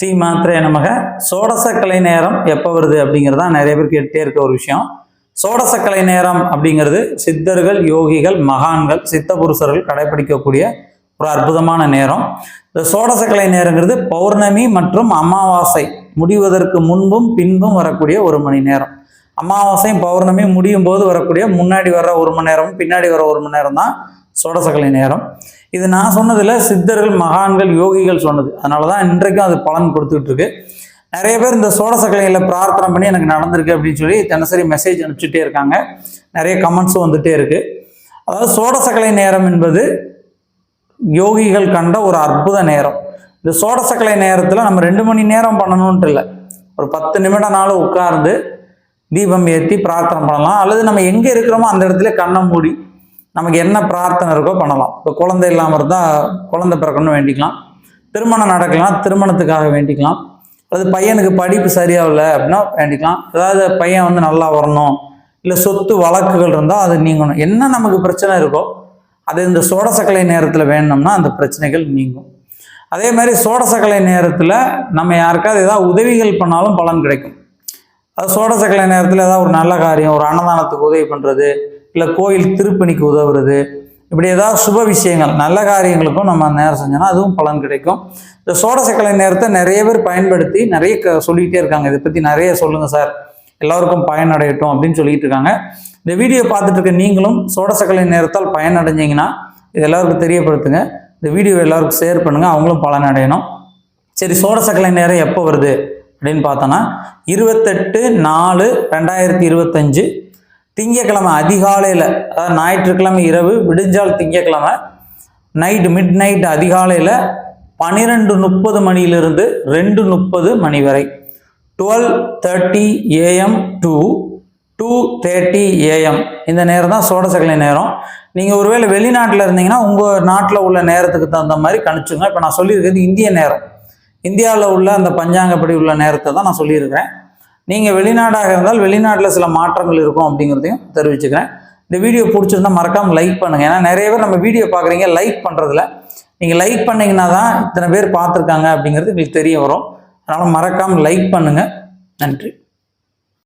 ஸ்ரீ மாத்திரை நமக. சோடசக்கலை நேரம் எப்போ வருது அப்படிங்கிறது தான் நிறைய பேர் கேட்டே இருக்க ஒரு விஷயம். சோடசக்கலை நேரம் அப்படிங்கிறது சித்தர்கள் யோகிகள் மகான்கள் சித்த புருஷர்கள் கடைபிடிக்கக்கூடிய ஒரு அற்புதமான நேரம். இந்த சோடசக்கலை நேரங்கிறது பௌர்ணமி மற்றும் அமாவாசை முடிவதற்கு முன்பும் பின்பும் வரக்கூடிய ஒரு மணி நேரம். அமாவாசையும் பௌர்ணமி முடியும் போது வரக்கூடிய முன்னாடி வர்ற ஒரு மணி நேரமும் பின்னாடி வர ஒரு மணி நேரம் தான் சோடசக்கலை நேரம். இது நான் சொன்னதில் சித்தர்கள் மகான்கள் யோகிகள் சொன்னது. அதனால தான் இன்றைக்கும் அது பலன் கொடுத்துட்டு இருக்கு நிறைய பேர் இந்த சோடசக்கலையில் பிரார்த்தனை பண்ணி எனக்கு நடந்திருக்கு அப்படின்னு சொல்லி தினசரி மெசேஜ் அனுப்பிச்சுட்டே இருக்காங்க. நிறைய கமெண்ட்ஸும் வந்துட்டே இருக்கு. அதாவது சோடசக்கலை நேரம் என்பது யோகிகள் கண்ட ஒரு அற்புத நேரம். இந்த சோடசக்கலை நேரத்தில் நம்ம ரெண்டு மணி நேரம் பண்ணணுன்ட்டு இல்லை. ஒரு பத்து நிமிடம்னாலும் உட்கார்ந்து தீபம் ஏற்றி பிரார்த்தனை பண்ணலாம். அல்லது நம்ம எங்கே இருக்கிறோமோ அந்த இடத்துல கண்ணை மூடி நமக்கு என்ன பிரார்த்தனை இருக்கோ பண்ணலாம். இப்போ குழந்தை இல்லாமல் இருந்தால் குழந்தை பிறக்கணும்னு வேண்டிக்கலாம். திருமணம் நடக்கலாம் திருமணத்துக்காக வேண்டிக்கலாம். அல்லது பையனுக்கு படிப்பு சரியாகல அப்படின்னா வேண்டிக்கலாம். அதாவது பையன் வந்து நல்லா வரணும். இல்லை சொத்து வழக்குகள் இருந்தால் அது நீங்கணும். என்ன நமக்கு பிரச்சனை இருக்கோ அது இந்த சோடசக்கலை நேரத்தில் வேணும்னா அந்த பிரச்சனைகள் நீங்கும். அதே மாதிரி சோடசக்கலை நேரத்தில் நம்ம யாருக்காவது ஏதாவது உதவிகள் பண்ணாலும் பலன் கிடைக்கும். அது சோடசக்கலை நேரத்தில் ஏதாவது ஒரு நல்ல காரியம் ஒரு அன்னதானத்துக்கு உதவி பண்ணுறது இல்லை கோயில் திருப்பணிக்கு உதவுறது. இப்படி ஏதாவது சுப விஷயங்கள் நல்ல காரியங்களுக்கும் நம்ம நேரம் செஞ்சோம்னா அதுவும் பலன் கிடைக்கும். இந்த சோடசக்கலை நேரத்தை நிறைய பேர் பயன்படுத்தி நிறைய க சொல்லிக்கிட்டே இருக்காங்க. இதை பற்றி நிறைய சொல்லுங்கள் சார். எல்லாருக்கும் பயனடையட்டும் அப்படின்னு சொல்லிட்டு இருக்காங்க. இந்த வீடியோ பார்த்துட்டு இருக்க நீங்களும் சோடசக்கலை நேரத்தால் பயனடைஞ்சிங்கன்னா இது எல்லாருக்கும் தெரியப்படுத்துங்க. இந்த வீடியோ எல்லாருக்கும் ஷேர் பண்ணுங்கள் அவங்களும் பலனடையணும். சரி சோடசக்கலை நேரம் எப்போ வருது அப்படின்னு பார்த்தோன்னா இருபத்தெட்டு நாலு ரெண்டாயிரத்தி இருபத்தஞ்சு திங்கக்கிழமை அதிகாலையில் அதாவது ஞாயிற்றுக்கிழமை இரவு விடிஞ்சால் திங்கக்கிழமை நைட்டு மிட் நைட் அதிகாலையில் பன்னிரெண்டு முப்பது மணியிலிருந்து ரெண்டு முப்பது மணி வரை. Twelve thirty AM to two thirty AM இந்த நேரம் தான் சோடசக்கலை நேரம். நீங்கள் ஒருவேளை வெளிநாட்டில் இருந்தீங்கன்னா உங்கள் நாட்டில் உள்ள நேரத்துக்கு தகுந்த மாதிரி கணிச்சுங்க இப்போ நான் சொல்லியிருக்கிறது இந்திய நேரம். இந்தியாவில் உள்ள அந்த பஞ்சாங்கப்படி உள்ள நேரத்தை தான் நான் சொல்லியிருக்கிறேன். நீங்கள் வெளிநாடாக இருந்தால் வெளிநாட்டில் சில மாற்றங்கள் இருக்கும் அப்படிங்கிறதையும் தெரிவிச்சுக்கிறேன். இந்த வீடியோ பிடிச்சிருந்தா மறக்காமல் லைக் பண்ணுங்கள் ஏன்னா நிறைய பேர் நம்ம வீடியோ பார்க்குறீங்க லைக் பண்ணுறதில்ல நீங்கள் லைக் பண்ணிங்கன்னா தான் இத்தனை பேர் பார்த்துருக்காங்க அப்படிங்கிறது உங்களுக்கு தெரிய வரும். அதனால் மறக்காமல் லைக் பண்ணுங்கள் நன்றி.